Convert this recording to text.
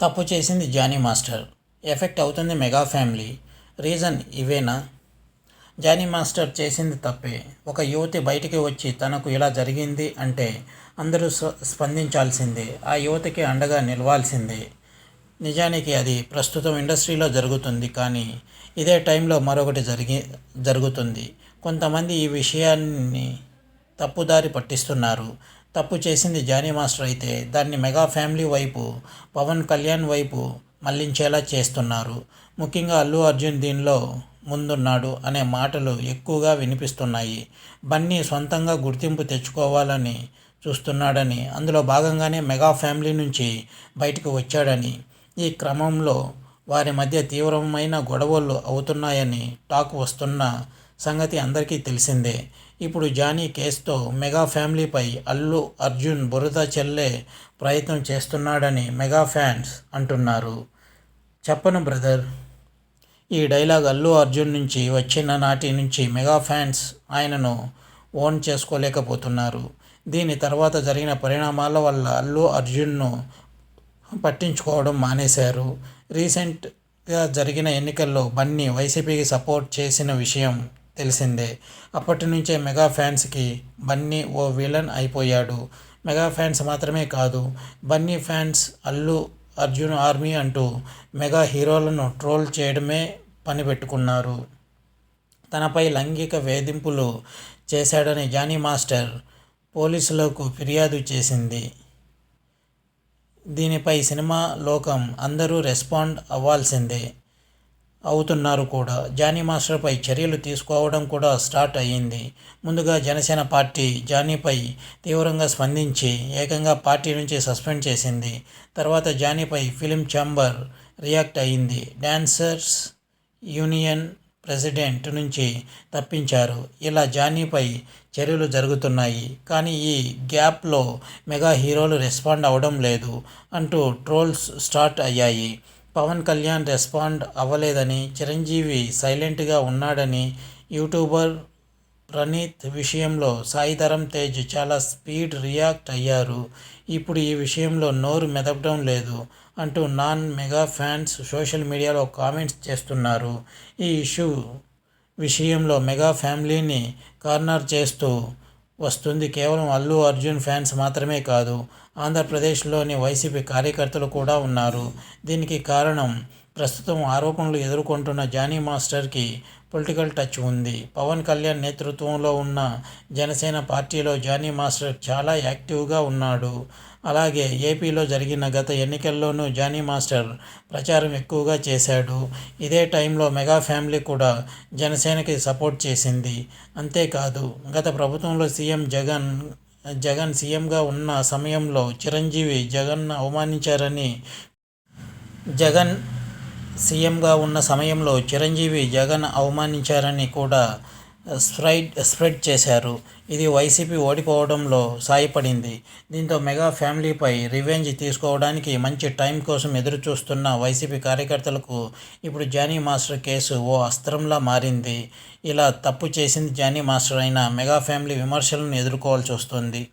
తప్పు చేసింది Jani master. Effect అవుతుంది మెగా ఫ్యామిలీ. రీజన్ ఇవేనా? జానీ మాస్టర్ చేసింది తప్పే. ఒక యువతి బయటికి వచ్చి తనకు ఇలా జరిగింది అంటే అందరూ స్పందించాల్సిందే. ఆ యువతికి అండగా నిలవాల్సిందే. నిజానికి అది ప్రస్తుతం ఇండస్ట్రీలో జరుగుతుంది కానీ ఇదే టైంలో మరొకటి జరిగి జరుగుతుంది. కొంతమంది ఈ విషయాన్ని తప్పుదారి పట్టిస్తున్నారు. తప్పు చేసింది జానీ మాస్టర్ అయితే దాన్ని మెగా ఫ్యామిలీ వైపు పవన్ కళ్యాణ్ వైపు మళ్ళించేలా చేస్తున్నారు. ముఖ్యంగా అల్లు అర్జున్ దీనిలో ముందున్నాడు అనే మాటలు ఎక్కువగా వినిపిస్తున్నాయి. బన్నీ సొంతంగా గుర్తింపు తెచ్చుకోవాలని చూస్తున్నాడని అందులో భాగంగానే మెగా ఫ్యామిలీ నుంచి బయటకు వచ్చాడని ఈ క్రమంలో వారి మధ్య తీవ్రమైన గొడవలు అవుతున్నాయని టాక్ వస్తున్న సంగతి అందరికీ తెలిసిందే. ఇప్పుడు జానీ కేసుతో మెగా ఫ్యామిలీపై అల్లు అర్జున్ బురద చెల్లే ప్రయత్నం చేస్తున్నాడని మెగా ఫ్యాన్స్ అంటున్నారు. చెప్పను బ్రదర్. ఈ డైలాగ్ అల్లు అర్జున్ నుంచి వచ్చిన నాటి నుంచి మెగా ఫ్యాన్స్ ఆయనను ఓన్ చేసుకోలేకపోతున్నారు. దీని తర్వాత జరిగిన పరిణామాల వల్ల అల్లు అర్జున్ను పట్టించుకోవడం మానేశారు. రీసెంట్గా జరిగిన ఎన్నికల్లో బన్నీ వైసీపీకి సపోర్ట్ చేసిన విషయం తెలిసిందే. అప్పటి నుంచే మెగా ఫ్యాన్స్కి బన్నీ ఓ విలన్ అయిపోయాడు. మెగా ఫ్యాన్స్ మాత్రమే కాదు బన్నీ ఫ్యాన్స్ అల్లు అర్జున్ ఆర్మీ అంటూ మెగా హీరోలను ట్రోల్ చేయడమే పని పెట్టుకున్నారు. తనపై లైంగిక వేధింపులు చేశాడని జానీ మాస్టర్ పోలీసులకు ఫిర్యాదు చేసింది. దీనిపై సినిమా లోకం అందరూ రెస్పాండ్ అవ్వాల్సిందే. అవుతున్నారు కూడా. జానీ మాస్టర్పై చర్యలు తీసుకోవడం కూడా స్టార్ట్ అయ్యింది. ముందుగా జనసేన పార్టీ జానీపై తీవ్రంగా స్పందించి ఏకంగా పార్టీ నుంచి సస్పెండ్ చేసింది. తర్వాత జానీపై ఫిలిం ఛాంబర్ రియాక్ట్ అయ్యింది. డాన్సర్స్ యూనియన్ ప్రెసిడెంట్ నుంచి తప్పించారు. ఇలా జానీపై చర్యలు జరుగుతున్నాయి. కానీ ఈ గ్యాప్లో మెగా హీరోలు రెస్పాండ్ అవడం లేదు అంటూ ట్రోల్స్ స్టార్ట్ అయ్యాయి. పవన్ కళ్యాణ్ రెస్పాండ్ అవ్వలేదని చిరంజీవి సైలెంట్గా ఉన్నాడని యూట్యూబర్ ప్రణీత్ విషయంలో సాయిధరం తేజ్ చాలా స్పీడ్ రియాక్ట్ అయ్యారు. ఇప్పుడు ఈ విషయంలో నోరు మెదపడం లేదు అంటూ నాన్ మెగా ఫ్యాన్స్ సోషల్ మీడియాలో కామెంట్స్ చేస్తున్నారు. ఈ ఇష్యూ విషయంలో మెగా ఫ్యామిలీని కార్నర్ చేస్తూ వస్తుంది. కేవలం అల్లు అర్జున్ ఫ్యాన్స్ మాత్రమే కాదు ఆంధ్రప్రదేశ్లోని వైసీపీ కార్యకర్తలు కూడా ఉన్నారు. దీనికి కారణం ప్రస్తుతం ఆరోపణలు ఎదుర్కొంటున్న జానీ మాస్టర్కి పొలిటికల్ టచ్ ఉంది. పవన్ కళ్యాణ్ నేతృత్వంలో ఉన్న జనసేన పార్టీలో జానీ మాస్టర్ చాలా యాక్టివ్గా ఉన్నాడు. అలాగే ఏపీలో జరిగిన గత ఎన్నికల్లోనూ జానీ మాస్టర్ ప్రచారం ఎక్కువగా చేశాడు. ఇదే టైంలో మెగా ఫ్యామిలీ కూడా జనసేనకి సపోర్ట్ చేసింది. అంతేకాదు గత ప్రభుత్వంలో సీఎం జగన్ జగన్ సీఎంగా ఉన్న సమయంలో చిరంజీవి జగన్ అవమానించారని జగన్ సీఎంగా ఉన్న సమయంలో చిరంజీవి జగన్ అవమానించారని కూడా స్ప్రైడ్ స్ప్రెడ్ చేశారు. ఇది వైసీపీ ఓడిపోవడంలో సాయపడింది. దీంతో మెగా ఫ్యామిలీపై రివెంజ్ తీసుకోవడానికి మంచి టైం కోసం ఎదురు చూస్తున్న వైసీపీ కార్యకర్తలకు ఇప్పుడు జానీ మాస్టర్ కేసు ఓ అస్త్రంలా మారింది. ఇలా తప్పు చేసింది జానీ మాస్టర్ అయినా మెగా ఫ్యామిలీ విమర్శలను ఎదుర్కోవాల్సి వస్తుంది.